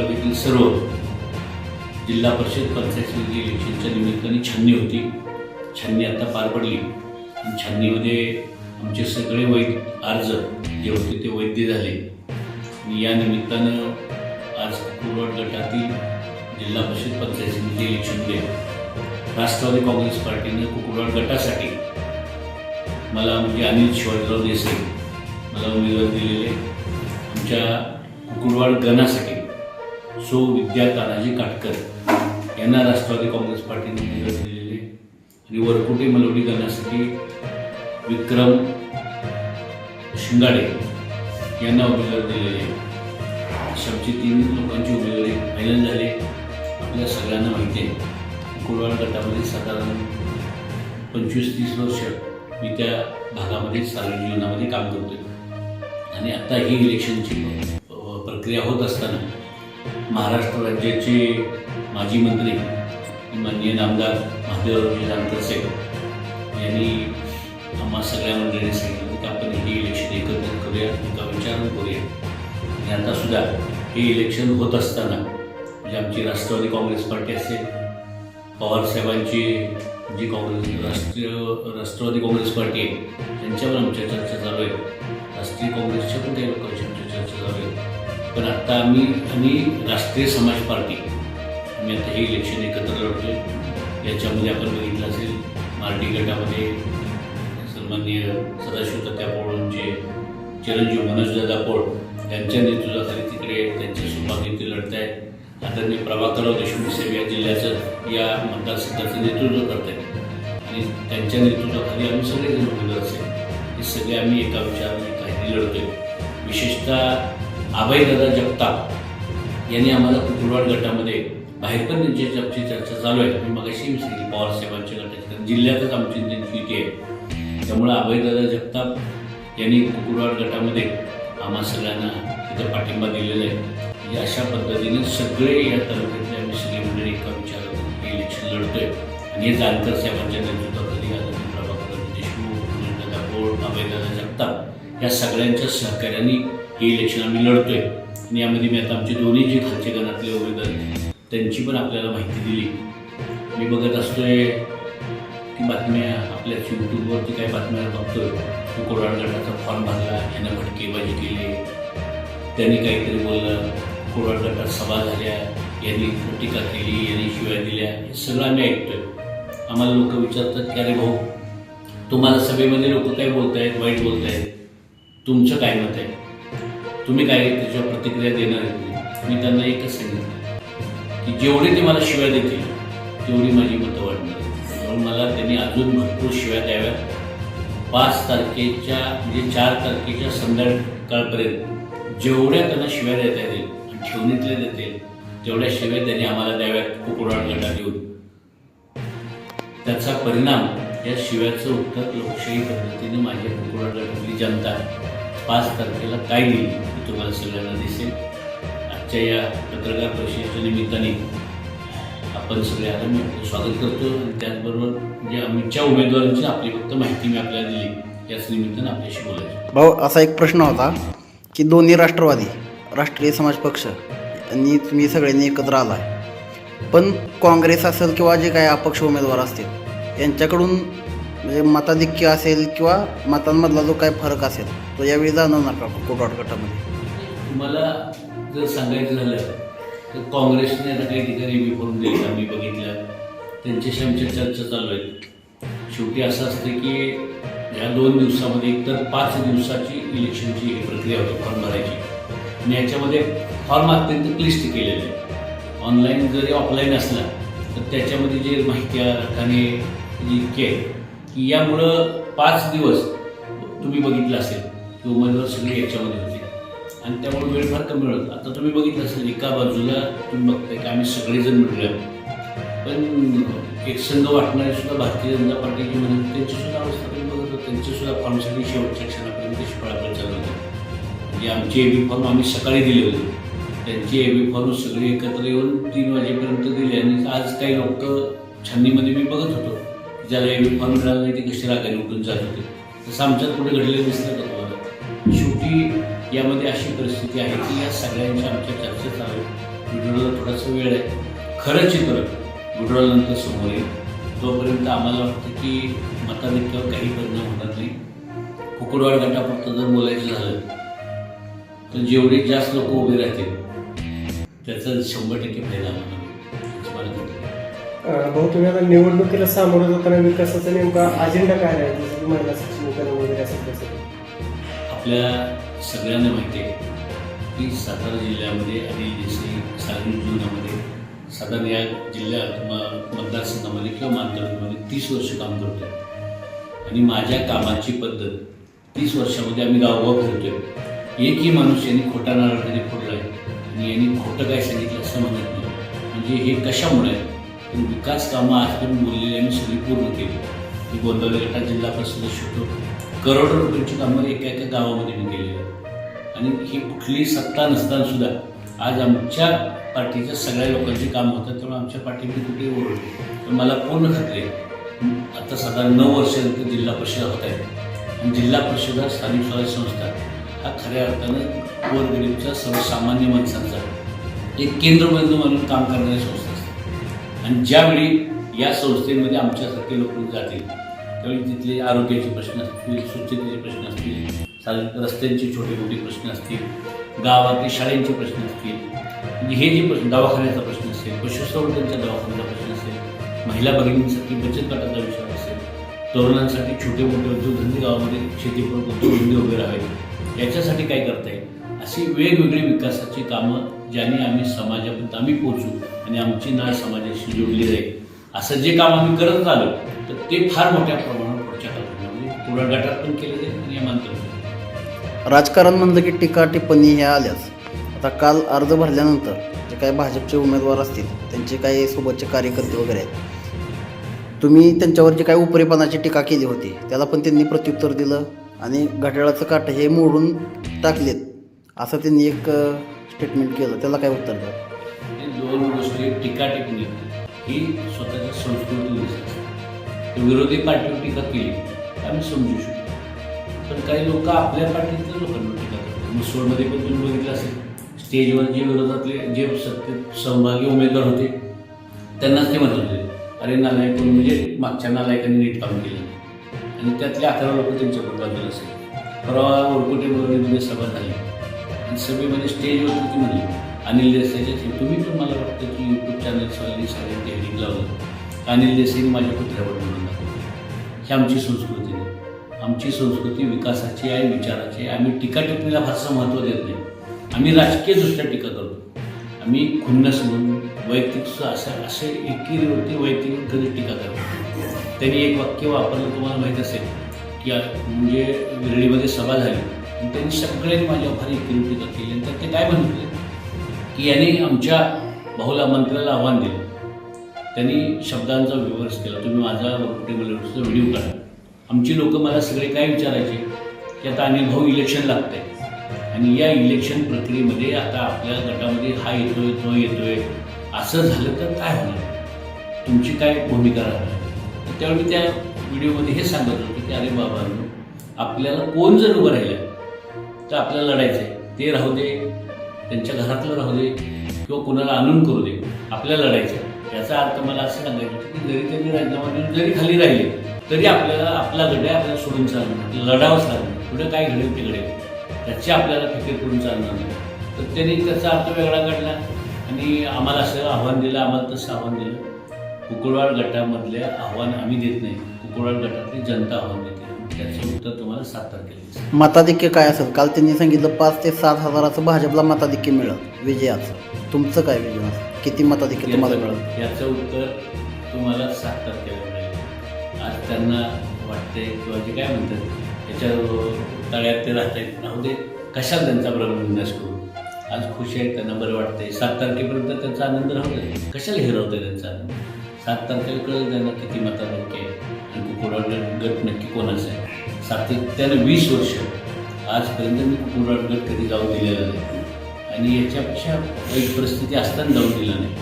तालुक्यातील सर्व जिल्हा परिषद पंचायत समिती इलेक्शनच्या निमित्ताने छाननी होती. छाननी आता पार पडली. छाननीमध्ये आमचे सगळे वैध अर्ज जे होते ते वैद्य झाले. आणि या निमित्तानं आज कुरवड गटातील जिल्हा परिषद पंचायत समिती इलेक्शनमध्ये राष्ट्रवादी काँग्रेस पार्टीने कुकुडवाड गटासाठी मला म्हणजे अनिल शिवाजीराव देसाई मला उमेदवार दिलेले आमच्या कुकुडवाड गणासाठी सो विद्या तानाजी काटकर यांना राष्ट्रवादी काँग्रेस पार्टीने उमेदवार दिलेले. आणि वरकुटे मलवडी करण्यासाठी विक्रम शिंगाडे यांना उमेदवार दिलेले अशा तीन लोकांची उमेदवारी फायनल झाली. आपल्या सगळ्यांना माहिती आहे. कुकुडवाड गटामध्ये साधारण पंचवीस तीस वर्ष मी त्या भागामध्ये सार्वजनिक जीवनामध्ये काम करतोय. आणि आता ही इलेक्शनची प्रक्रिया होत असताना महाराष्ट्र राज्याचे माजी मंत्री माननीय नामदार महादेवरावजी जानकर यांनी आम्हा सगळ्या मंडळींनी सांगितलं की आपण हे इलेक्शन एकत्रित करूया एका विचारून करूया. आणि आतासुद्धा हे इलेक्शन होत असताना म्हणजे आमची राष्ट्रवादी काँग्रेस पार्टी असेल पवार साहेबांची जी काँग्रेस राष्ट्रीय राष्ट्रवादी काँग्रेस पार्टी आहे त्यांच्यावर आमच्या चर्चा चालू आहे. राष्ट्रीय काँग्रेसच्या पण काही लोकांची आमची चर्चा चालू आहे. पण आत्ता आम्ही आणि राष्ट्रीय समाज पार्टी आम्ही आता हे इलेक्शन एकत्र लढतोय. याच्यामध्ये आपण बघितलं असेल मार्टी गटामध्ये सन्माननीय सदाशिव तात्या पोळांचे चिरंजीव मनोजदादा पोळ यांच्या नेतृत्वाखाली तिकडे त्यांच्या सौभाग्य लढत आहेत आदरणीय प्रभाकरराव देशमुख साहेब या जिल्ह्याचं या मतदारसंघाचं नेतृत्व करत आहेत आणि त्यांच्या नेतृत्वाखाली आम्ही सगळेजण उमेदवार असेल हे सगळे आम्ही एका विचाराने काही लढतोय. विशेषतः अभयदादा जगताप यांनी आम्हाला कुकुरवाड गटामध्ये बाहेर पण त्यांची आमची चर्चा चालू आहे. मी मगाशी विसरली पवार साहेबांच्या गटाची कारण जिल्ह्यातच आमची त्यांची युती आहे. त्यामुळं अभयदादा जगताप यांनी कुकुरवाड गटामध्ये आम्हा सगळ्यांना तिथं पाठिंबा दिलेला आहे. अशा पद्धतीने सगळे या तालुक्यातले आम्ही सगळे मंडळी एका विचारात इलेक्शन लढतोय. आणि हे जानकर साहेबांच्या नेतृत्वाखाली प्रभाकर देशमुख दादा बोड अभयदादा जगताप या सगळ्यांच्या सहकार्याने हे इलेक्शन आम्ही लढतोय. आणि यामध्ये मी आता आमचे दोन्ही जे खालचे गणातले उमेदवार त्यांची पण आपल्याला माहिती दिली. मी बघत असतोय की बातम्या आपल्या यूट्यूबवरती काही बातम्या बघतोय. तो कोराडगटाचा फॉर्म भरला ह्यानं भटकेबाजी केली. त्यांनी काहीतरी बोललं कोराडगटात सभा झाल्या यांनी टीका केली यांनी शिवाय दिल्या. हे सगळं आम्ही ऐकतोय. आम्हाला लोक विचारतात की अरे भाऊ तुम्हाला सभेमध्ये लोक काय बोलतायत वाईट बोलतायत? तुमचं काय मत आहे? तुम्ही काय त्याच्यावर प्रतिक्रिया देणार आहेत मी त्यांना एकच सांगितलं की जेवढे ते मला शिव्या देतील तेवढी माझी मतं वाढणार. म्हणून मला त्यांनी अजून भरपूर शिव्या द्याव्यात. पाच तारखेच्या म्हणजे चार तारखेच्या संध्याकाळपर्यंत जेवढ्या त्यांना शिव्या देता येतील आणि ठेवणीतल्या देतील तेवढ्या शिव्या त्यांनी आम्हाला द्याव्यात कुकुडाळ गटात येऊन. त्याचा परिणाम या शिव्याचं उत्तर लोकशाही पद्धतीने माझ्या कुकुडाळ गटातली जनता पाच तारखेला काय येईल हे तुम्हाला सगळ्यांना दिसेल. आजच्या या पत्रकार परिषदेच्या निमित्ताने आपण सगळे आता मी स्वागत करतो. आणि त्याचबरोबर जे आमच्या उमेदवारांची आपली फक्त माहिती मी आपल्याला दिली याच निमित्तानं आपल्याशी बोलायचं. भाऊ असा एक प्रश्न होता की दोन्ही राष्ट्रवादी राष्ट्रीय समाज पक्ष आणि तुम्ही सगळ्यांनी एकत्र आला पण काँग्रेस असेल किंवा जे काही अपक्ष उमेदवार असतील यांच्याकडून म्हणजे मताधिक्य असेल किंवा मतांमधला जो काही फरक असेल तो यावेळी जाणवणार का कोटवाड गटामध्ये तुम्हाला जर सांगायचं झालं तर काँग्रेसने आता काही ठिकाणी बी फॉर्म दिले आम्ही बघितलं. त्यांच्याशी आमच्या चर्चा चालू आहेत शेवटी असं असतं की ह्या दोन दिवसामध्ये एकतर पाच दिवसाची इलेक्शनची ही प्रक्रिया होती फॉर्म भरायची. आणि याच्यामध्ये फॉर्म अत्यंत क्लिष्ट केलेलं आहे ऑनलाईन जरी ऑफलाईन असला तर त्याच्यामध्ये जे माहिती अर्थाने जी आहे की यामुळं पाच दिवस तुम्ही बघितलं असेल की उमेदवार सगळे याच्यामध्ये होते. आणि त्यामुळे वेळ फार कमी मिळत. आता तुम्ही बघितलं असेल एका बाजूला तुम्ही बघताय की आम्ही सगळेजण मिळलो पण एक संघ वाटणारे सुद्धा भारतीय जनता पार्टीची म्हणून त्यांची सुद्धा अवस्था तुम्ही बघत होता. त्यांची सुद्धा फॉर्मसाठी शेवटच्या क्षणापर्यंत शिफाळापर्यंत चालू होते म्हणजे आमचे एबी फॉर्म आम्ही सकाळी दिले होते. त्यांचे एबी फॉर्म सगळे एकत्र येऊन तीन वाजेपर्यंत दिले आणि आज काही लोक छाननीमध्ये मी बघत होतो. ज्या ज्याला फॉर्म मिळाला नाही ते कशी रागाने उठून जात होते. तसं आमच्यात कुठे घडलेलं दिसलं का तुम्हाला? शेवटी यामध्ये अशी परिस्थिती आहे की या सगळ्यांच्या आमच्या चर्चा चालू व्हिडिओला थोडासा वेळ आहे. खरं चित्र व्हिडिओनंतर समोर येईल. तोपर्यंत आम्हाला वाटतं की मताधिक्यावर काही परिणाम होणार नाही. कुकुडवाड गटापुरतं जर बोलायचं झालं तर जेवढे जास्त लोक उभे राहतील त्याचा शंभर टक्के फायदा होणार. भाऊ तुम्ही आता निवडणुकीला सामोरं जाताना विकासाचा नेमका अजेंडा काय आहे जसं की महिला सक्षमीकरण वगैरे असेल तसं. आपल्या सगळ्यांना माहिती आहे की सातारा जिल्ह्यामध्ये आणि जशी सार्वजनिक जीवनामध्ये साधारण या जिल्ह्यात म मतदारसंघामध्ये किंवा मानतालुक्यामध्ये तीस वर्ष काम करतो आणि माझ्या कामाची पद्धत तीस वर्षामध्ये आम्ही गावगाव फिरतोय. एकही माणूस यांनी खोटा नारळ कधी फोडला आहे आणि यांनी खोटं काय सांगितलं असं म्हणत नाही. म्हणजे हे कशामुळे? आहे? विकास कामं आजपर्यंत बोललेली आम्ही सगळी पूर्ण केली. ती गोंदवलेटा जिल्हा परिषद शिकतो करोडो रुपयांची कामं एका एका गावामध्ये मी केलेली आहेत. आणि ही कुठलीही सत्ता नसताना सुद्धा आज आमच्या पार्टीच्या सगळ्या लोकांची काम होतात त्यामुळे आमच्या पार्टीमध्ये कुठेही ओरडली तर मला पूर्ण खात्री आहे आता साधारण नऊ वर्षानंतर जिल्हा परिषद होत आहे आणि जिल्हा परिषद हा स्थानिक स्वराज्य संस्था हा खऱ्या अर्थानं गोरगरीबचा सर्वसामान्य माणसांचा एक केंद्रबिंदू म्हणून काम करणारी संस्था आणि ज्यावेळी या संस्थेमध्ये आमच्यासारखे लोक जातील त्यावेळी तिथले आरोग्याचे प्रश्न असतील स्वच्छतेचे प्रश्न असतील साधारण रस्त्यांचे छोटे मोठे प्रश्न असतील गावातले शाळेंचे प्रश्न असतील म्हणजे हे जे प्रश्न दवाखान्याचा प्रश्न असेल पशुसंवर्धनच्या दवाखान्याचा प्रश्न असेल महिला भगिनींसाठी बचत गटाचा विषय असेल तरुणांसाठी छोटे मोठे उद्योगधंदे गावामध्ये शेतीपूरक उद्योगधंदे वगैरे आहेत याच्यासाठी काय करता येईल? अशी वेगवेगळी विकासाची कामं ज्याने आम्ही समाजापर्यंत आम्ही पोचू आणि आमची नाळ समाजाशी जोडली जाईल. असं जे काम आम्ही करत आलो तर ते फार मोठ्या प्रमाणात पुढच्या काळामध्ये पुढं गटात पण केलं जाईल आणि या मानतात राजकारण म्हणलं की टीका टिप्पणी ह्या आल्याच. आता काल अर्ज भरल्यानंतर जे काही भाजपचे उमेदवार असतील त्यांचे काही सोबतचे कार्यकर्ते वगैरे आहेत. तुम्ही त्यांच्यावर जी काही उपरेपणाची टीका केली होती त्याला पण त्यांनी प्रत्युत्तर दिलं आणि घड्याळाचं काट हे मोडून टाकलेत. असं त्यांनी एक स्टेटमेंट केलं त्याला काय उत्तर द्या दोन म्हणजे गोष्टी टीका टिप्पणी ही स्वतःची संस्कृती तर विरोधी पार्टीवर टीका केली आम्ही समजू शकतो पण काही लोक आपल्या पार्टीतल्या लोकांवर टीका करतात. मुसोडमध्ये पण तुम्ही बघितलं असेल स्टेजवर जे विरोधातले जे सत्तेत सहभागी उमेदवार होते त्यांनाच ते म्हणत होते अरे नालायक म्हणजे मागच्या नालायकांनी नीट काम केलं. आणि त्यातले अकरा लोक त्यांच्याबरोबर बाजूला असेल. परवा ओरकोटे बरोबर सभा झाली. आणि सभेमध्ये स्टेजवर ती म्हणली. अनिल देसाईच्या थी- तुम्ही पण मला वाटतं की यूट्यूब चॅनल्सवाली सगळ्यांनी हेडिंग लावलं अनिल देसाईने माझ्या कुत्र्यावर म्हणून ही आमची संस्कृती नाही. आमची संस्कृती विकासाची आहे विचाराची आहे. आम्ही टीका टिपणीला फारसं महत्त्व देत नाही. आम्ही राजकीयदृष्ट्या टीका करतो. आम्ही खुन्नस म्हणून वैयक्तिक असं असे एकीवरती वैयक्तिक कधी टीका करतो. त्यांनी एक वाक्य वापरलं तुम्हाला माहीत असेल की म्हणजे विरळीमध्ये सभा झाली. आणि त्यांनी सगळ्यांनी माझ्या फार एकीवर टीका केली. तर ते काय म्हणले की यांनी आमच्या भाऊला मंत्र्याला आव्हान दिलं. त्यांनी शब्दांचा विवर्स केला. तुम्ही माझा टेबलवरचा व्हिडिओ काढा. आमची लोक मला सगळे काय विचारायचे? की आता अनिल भाऊ इलेक्शन लागतंय. आणि या इलेक्शन प्रक्रियेमध्ये आता आपल्या गटामध्ये हा येतोय तो येतोय. असं झालं तर काय होणार? तुमची काय भूमिका राहणार? त्यावेळी त्या व्हिडिओमध्ये हे सांगत होते की अरे बाबा आपल्याला कोण जर उभं राहिलं? तर आपल्याला लढायचं आहे ते राहू दे त्यांच्या घरातलं राहू दे किंवा कुणाला आणून करू दे. आपल्याला लढायचं आहे याचा अर्थ मला असं सांगायचं की जरी त्यांनी राजीनामा देऊन जरी खाली राहिले तरी आपल्याला आपला गड्या आपल्याला सोडून चालणार लढावंच लागणार पुढे काय घडेल ते घडेल. त्याची आपल्याला फिकीर करून चालणार नाही. तर त्यांनी त्याचा अर्थ वेगळा काढला आणि आम्हाला असं आव्हान दिलं आम्हाला तसं आव्हान दिलं. कुकुळवाड गटामधले आव्हान आम्ही देत नाही. कुकुळवाड गटातली जनता आव्हान देते त्याचं उत्तर तुम्हाला सात तारखेला दिसेल. मताधिक्य काय असेल? काल त्यांनी सांगितलं पाच ते सात हजाराचं भाजपला मताधिक्य मिळेल. विजयाचं. तुमचं काय विजय असेल? किती मताधिक्य तुम्हाला मिळेल? याचं याचं उत्तर तुम्हाला सात तारखेला मिळेल. आज त्यांना वाटते किंवा जे काय म्हणतात त्याच्या तळ्यात ते राहत आहेत राहू दे. कशाला त्यांचा भ्रमविनाश करू? आज खुशी आहे त्यांना बरं वाटतंय. सात तारखेपर्यंत त्यांचा आनंद राहू दे. कशाला हिरवतंय त्यांचा आनंद? सात तारखेला कळलं त्यांना किती मताधिक्य आहे. आणि गट नक्की कोणाचं आहे? सातत्यानं वीस वर्ष आजपर्यंत मी कुकुडाळ गट कधी जाऊन दिलेला नाही. आणि याच्यापेक्षा वाईट परिस्थिती असताना जाऊन दिला नाही.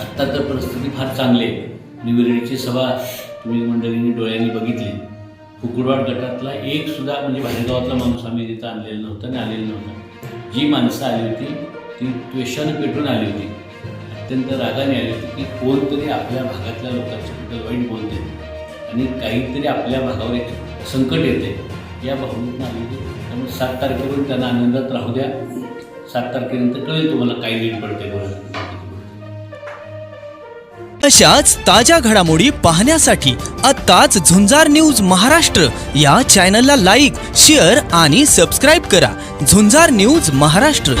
आत्ता तर परिस्थिती फार चांगली आहे. निवेडीची सभा तुम्ही मंडळींनी डोळ्यांनी बघितली. कुकुडवाड गटातला एक सुद्धा म्हणजे बाहेरगावातला माणूस आम्ही तिथं आणलेला नव्हता आणि आलेला नव्हता. जी माणसं आली होती ती द्वेषानं पेटून आली होती. अत्यंत रागाने आली होती की कोणतरी आपल्या भागातल्या लोकांच्याबद्दल वाईट बोलते आणि काहीतरी आपल्या भागावर एक संकट येते या भावनेतून आली होती त्यामुळे सात तारखेपर्यंत त्यांना आनंदात राहू द्या. सात तारखेनंतर कळेल तुम्हाला काय नीट पडते बरं अशाच ताज्या घडामोडी पाहण्यासाठी आत्ताच झुंजार न्यूज महाराष्ट्र या चॅनलला लाईक शेअर आणि सबस्क्राईब करा. झुंजार न्यूज महाराष्ट्र.